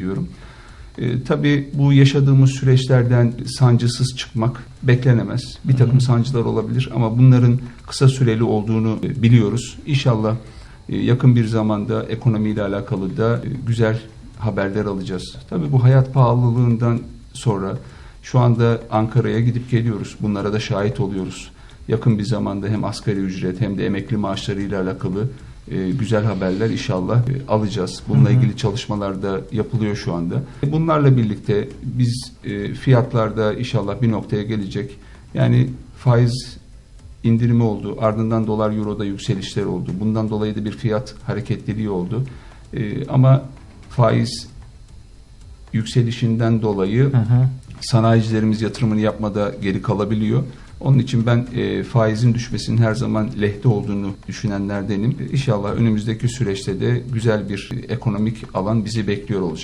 diyorum. E, tabii bu yaşadığımız süreçlerden sancısız çıkmak beklenemez. Bir takım sancılar olabilir ama bunların kısa süreli olduğunu e, biliyoruz. İnşallah e, yakın bir zamanda ekonomiyle alakalı da e, güzel haberler alacağız. Tabii bu hayat pahalılığından sonra şu anda Ankara'ya gidip geliyoruz. Bunlara da şahit oluyoruz. Yakın bir zamanda hem asgari ücret hem de emekli maaşlarıyla alakalı e, güzel haberler inşallah e, alacağız. Bununla ilgili çalışmalar da yapılıyor şu anda. Bunlarla birlikte biz e, fiyatlarda inşallah bir noktaya gelecek. Yani faiz indirimi oldu. Ardından dolar euroda yükselişler oldu. Bundan dolayı da bir fiyat hareketliliği oldu. E, ama faiz yükselişinden dolayı Hı hı. sanayicilerimiz yatırımını yapmada geri kalabiliyor. Onun için ben e, faizin düşmesinin her zaman lehte olduğunu düşünenlerdenim. İnşallah önümüzdeki süreçte de güzel bir ekonomik alan bizi bekliyor olacak.